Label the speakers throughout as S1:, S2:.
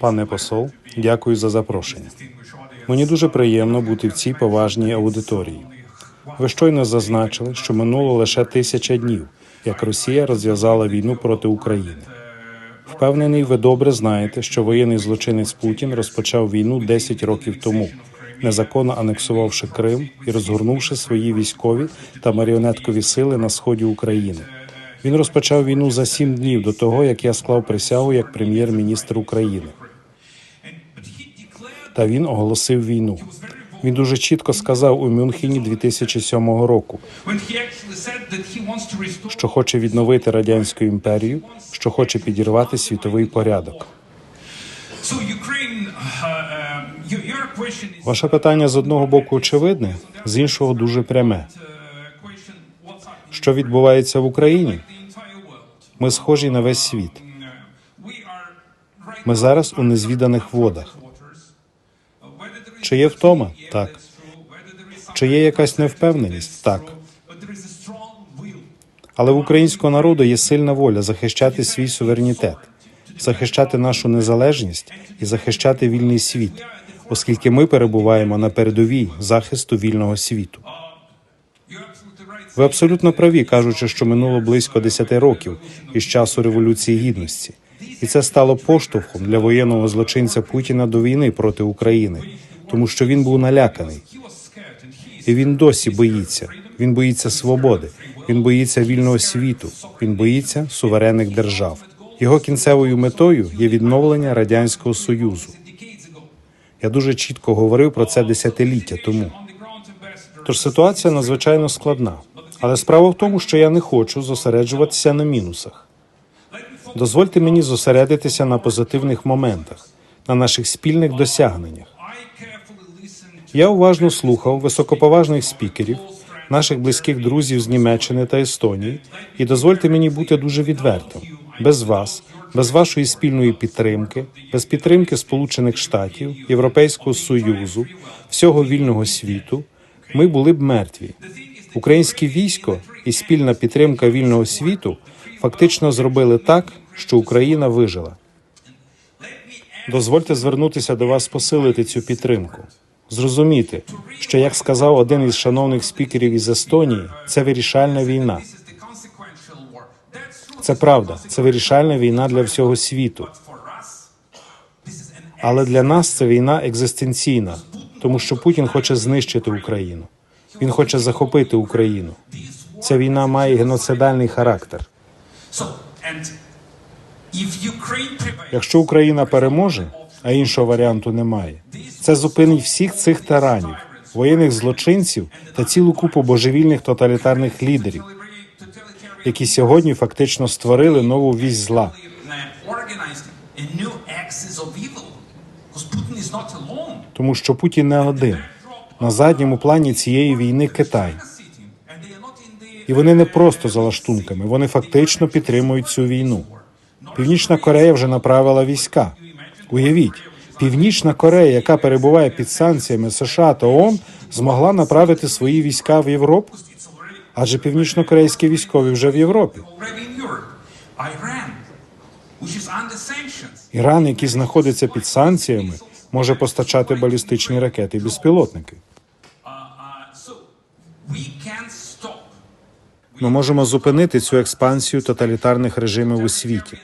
S1: Пане посол, дякую за запрошення. Мені дуже приємно бути в цій поважній аудиторії. Ви щойно зазначили, що минуло лише тисяча днів, як Росія розв'язала війну проти України. Впевнений, ви добре знаєте, що воєнний злочинець Путін розпочав війну 10 років тому, незаконно анексувавши Крим і розгорнувши свої військові та маріонеткові сили на сході України. Він розпочав війну за сім днів до того, як я склав присягу як прем'єр-міністр України. Та він оголосив війну. Він дуже чітко сказав у Мюнхені 2007 року, що хоче відновити радянську імперію, що хоче підірвати світовий порядок. Ваше питання з одного боку очевидне, з іншого дуже пряме. Що відбувається в Україні? Ми схожі на весь світ. Ми зараз у незвіданих водах. Чи є втома? Так. Чи є якась невпевненість? Так. Але в українського народу є сильна воля захищати свій суверенітет, захищати нашу незалежність і захищати вільний світ, оскільки ми перебуваємо на передовій захисту вільного світу. Ви абсолютно праві, кажучи, що минуло близько 10 років із часу революції гідності, і це стало поштовхом для воєнного злочинця Путіна до війни проти України, тому що він був наляканий. І він досі боїться. Він боїться свободи, він боїться вільного світу, він боїться суверенних держав. Його кінцевою метою є відновлення радянського союзу. Я дуже чітко говорив про це десятиліття тому. Тож ситуація надзвичайно складна. Але справа в тому, що я не хочу зосереджуватися на мінусах. Дозвольте мені зосередитися на позитивних моментах, на наших спільних досягненнях. Я уважно слухав високоповажних спікерів, наших близьких друзів з Німеччини та Естонії, і дозвольте мені бути дуже відвертим. Без вас, без вашої спільної підтримки, без підтримки Сполучених Штатів, Європейського Союзу, всього вільного світу, ми були б мертві. Українське військо і спільна підтримка вільного світу фактично зробили так, що Україна вижила. Дозвольте звернутися до вас посилити цю підтримку. Зрозуміти, що як сказав один із шановних спікерів із Естонії, це вирішальна війна. Це правда, це вирішальна війна для всього світу. Але для нас це війна екзистенційна, тому що Путін хоче знищити Україну. Він хоче захопити Україну. Ця війна має геноцидальний характер. Якщо Україна переможе, а іншого варіанту немає, це зупинить всіх цих тиранів, воєнних злочинців та цілу купу божевільних тоталітарних лідерів, які сьогодні фактично створили нову вісь зла. Тому що Путін не один. На задньому плані цієї війни Китай. І вони не просто за лаштунками, вони фактично підтримують цю війну. Північна Корея вже направила війська. Уявіть, Північна Корея, яка перебуває під санкціями США та ООН, змогла направити свої війська в Європу. Адже північнокорейські військові вже в Європі. Іран, який знаходиться під санкціями, може постачати балістичні ракети і безпілотники. Ми можемо зупинити цю експансію тоталітарних режимів у світі.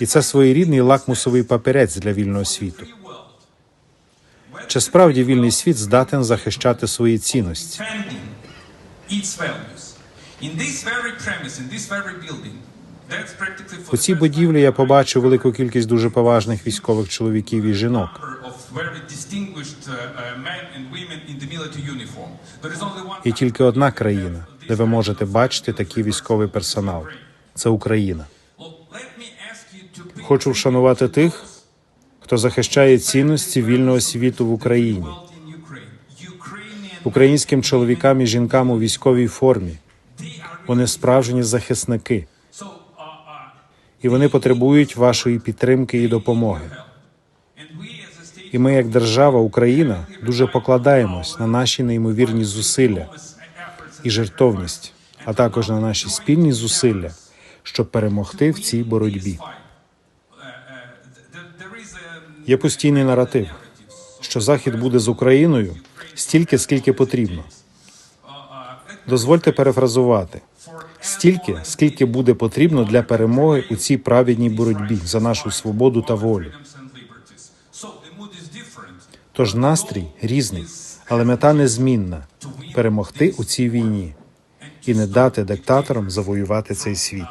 S1: І це своєрідний лакмусовий папірець для вільного світу. Чи справді вільний світ здатен захищати свої цінності? У цій будівлі я побачив велику кількість дуже поважних військових чоловіків і жінок.
S2: Number of very distinguished men and women in the military uniform. There is only one
S1: І тільки одна країна, де ви можете бачити такий військовий персонал. Це Україна. Хочу вшанувати тих, хто захищає цінності вільного світу в Україні, українським чоловікам і жінкам у військовій формі. Вони справжні захисники.
S2: Uh, uh,
S1: і вони потребують вашої підтримки і допомоги. І ми, як держава Україна, дуже покладаємось на наші неймовірні зусилля і жертовність, а також на наші спільні зусилля, щоб перемогти в цій боротьбі. Є постійний наратив, що Захід буде з Україною стільки, скільки потрібно. Дозвольте перефразувати стільки, скільки буде потрібно для перемоги у цій праведній боротьбі за нашу свободу та волю. Тож настрій різний, але мета незмінна перемогти у цій війні і не дати диктаторам завоювати цей світ.